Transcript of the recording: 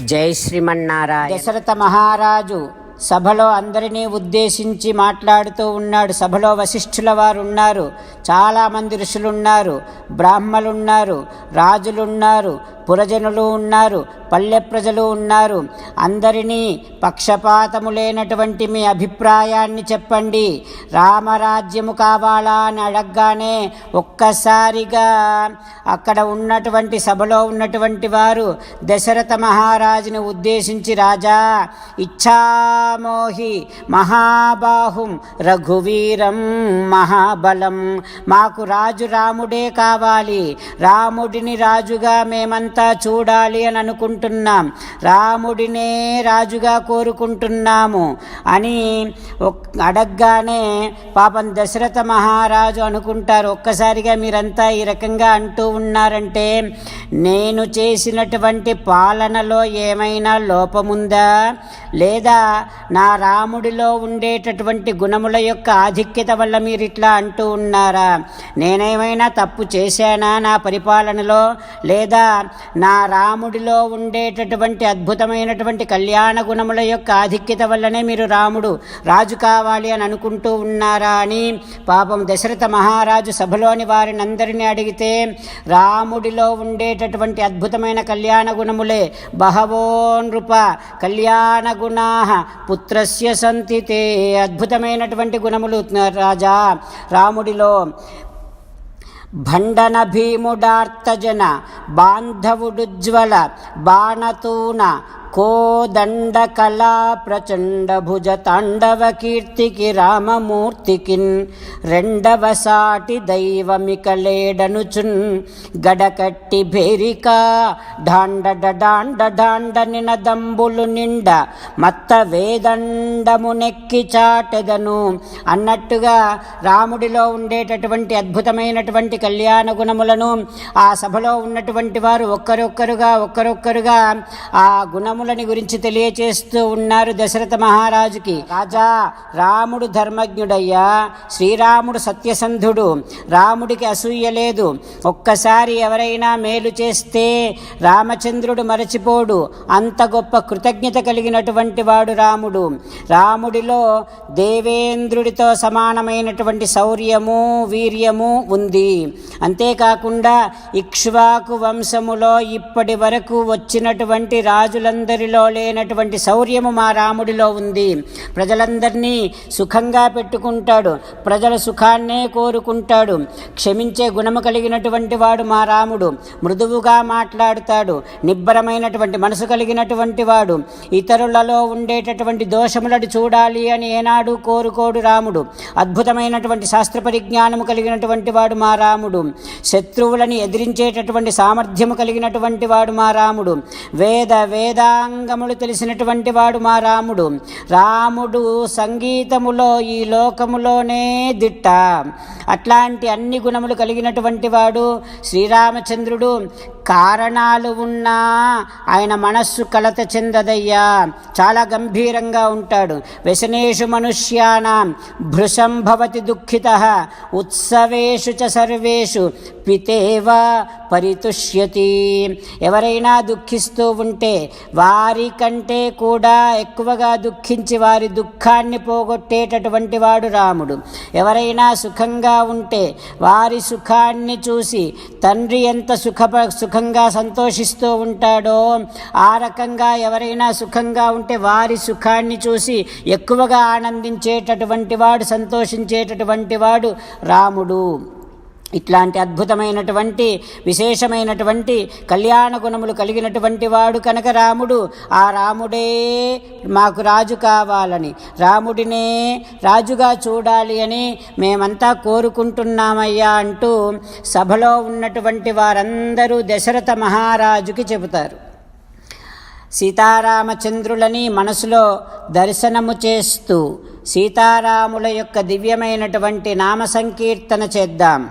జై శ్రీమన్నారాయణ. దశరథ మహారాజు సభలో అందరినీ ఉద్దేశించి మాట్లాడుతూ ఉన్నాడు. సభలో వశిష్ఠుల వారు ఉన్నారు. చాలామంది ఋషులున్నారు బ్రాహ్మలున్నారు రాజులున్నారు పురజనులు ఉన్నారు పల్లె ప్రజలు ఉన్నారు. అందరినీ పక్షపాతము లేనటువంటి మీ అభిప్రాయాన్ని చెప్పండి. రామరాజ్యము కావాలా అని అడగగానే ఒక్కసారిగా అక్కడ ఉన్నటువంటి సభలో ఉన్నటువంటి వారు దశరథ మహారాజుని ఉద్దేశించి రాజా ఇచ్చామోహి మహాబాహుం రఘువీరం మహాబలం. మాకు రాజు రాముడే కావాలి. రాముడిని రాజుగా మేమంతా చూడాలి అని అనుకుంటున్నాం. రాముడినే రాజుగా కోరుకుంటున్నాము అని ఒక్- అడగగానే పాపం దశరథ మహారాజు అనుకుంటారు. ఒక్కసారిగా మీరంతా ఈ రకంగా అంటూ ఉన్నారంటే నేను చేసినటువంటి పాలనలో ఏమైనా లోపముందా? లేదా నా రాముడిలో ఉండేటటువంటి గుణముల యొక్క ఆధిక్యత వల్ల మీరు ఇట్లా అంటూ ఉన్నారా? నేనేమైనా తప్పు చేశానా నా పరిపాలనలో? లేదా నా రాముడిలో ఉండేటటువంటి అద్భుతమైనటువంటి కళ్యాణ గుణముల యొక్క ఆధిక్యత వల్లనే మీరు రాముడు రాజు కావాలి అని అనుకుంటూ ఉన్నారా అని పాపం దశరథ మహారాజు సభలోని వారిని అందరినీ అడిగితే రాముడిలో ఉండేటటువంటి అద్భుతమైన కళ్యాణ గుణములే బహవో నృప కళ్యాణ గుణా పుత్రస్య సంతితే అద్భుతమైనటువంటి గుణములు రాజా రాముడిలో భండన భీముడార్తజన బాంధవుడుజ్వల బాణతూన కోదండ కళా తాండవ కీర్తికి రామమూర్తికిన్ రెండవ సాటి దైవమికలేడనుచున్ గడకట్టి భేరికా ఢాండ డాండ డాండ నినదంబులు నిండ మత్త వేదండము నెక్కి చాటెదను అన్నట్టుగా రాముడిలో ఉండేటటువంటి అద్భుతమైనటువంటి కళ్యాణ గుణములను ఆ సభలో ఉన్నటువంటి వారు ఒక్కరొక్కరుగా ఒక్కరొక్కరుగా ఆ రాములని గురించి తెలియచేస్తూ ఉన్నారు దశరథ మహారాజుకి. రాజా రాముడు ధర్మజ్ఞుడయ్యా. శ్రీరాముడు సత్యసంధుడు. రాముడికి అసూయ లేదు. ఒక్కసారి ఎవరైనా మేలు చేస్తే రామచంద్రుడు మరచిపోడు. అంత గొప్ప కృతజ్ఞత కలిగినటువంటి వాడు రాముడు. రాముడిలో దేవేంద్రుడితో సమానమైనటువంటి శౌర్యము వీర్యము ఉంది. అంతేకాకుండా ఇక్ష్వాకు వంశములో ఇప్పటి వరకు వచ్చినటువంటి ప్రజలందరిలో లేనటువంటి శౌర్యము మా రాముడిలో ఉంది. ప్రజలందరినీ సుఖంగా పెట్టుకుంటాడు. ప్రజల సుఖాన్నే కోరుకుంటాడు. క్షమించే గుణము కలిగినటువంటి వాడు మా రాముడు. మృదువుగా మాట్లాడుతాడు. నిబ్బరమైనటువంటి మనసు కలిగినటువంటి వాడు. ఇతరులలో ఉండేటటువంటి దోషములను చూడాలి అని ఏనాడు కోరుకోడు రాముడు. అద్భుతమైనటువంటి శాస్త్ర పరిజ్ఞానము కలిగినటువంటి వాడు మా రాముడు. శత్రువులని ఎదిరించేటటువంటి సామర్థ్యము కలిగినటువంటి వాడు మా రాముడు. వేద వేదాంగములు తెలిసినటువంటి వాడు మా రాముడు. రాముడు సంగీతములో ఈ లోకములోనే దిట్ట. అట్లాంటి అన్ని గుణములు కలిగినటువంటి వాడు శ్రీరామచంద్రుడు. కారణాలు ఉన్నా ఆయన మనస్సు కలత చెందదయ్యా. చాలా గంభీరంగా ఉంటాడు. వ్యసనేషు మనుష్యానాం భృశం భవతి దుఃఖిత. ఉత్సవేషు చ సర్వేషు పితేవ పరితుష్యతి. ఎవరైనా దుఃఖిస్తూ ఉంటే వారి కంటే కూడా ఎక్కువగా దుఃఖించి వారి దుఃఖాన్ని పోగొట్టేటటువంటి వాడు రాముడు. ఎవరైనా సుఖంగా ఉంటే వారి సుఖాన్ని చూసి తండ్రి ఎంత సుఖ సుఖంగా సంతోషిస్తూ ఉంటాడో ఆ రకంగా ఎవరైనా సుఖంగా ఉంటే వారి సుఖాన్ని చూసి ఎక్కువగా ఆనందించేటటువంటి వాడు సంతోషించేటటువంటి వాడు రాముడు. ఇట్లాంటి అద్భుతమైనటువంటి విశేషమైనటువంటి కళ్యాణ గుణములు కలిగినటువంటి వాడు కనుక రాముడు ఆ రాముడే మాకు రాజు కావాలని రాముడినే రాజుగా చూడాలి అని మేమంతా కోరుకుంటున్నామయ్యా అంటూ సభలో ఉన్నటువంటి వారందరూ దశరథ మహారాజుకి చెబుతారు. సీతారామచంద్రులని మనసులో దర్శనము చేస్తూ సీతారాముల యొక్క దివ్యమైనటువంటి నామ సంకీర్తన చేద్దాం.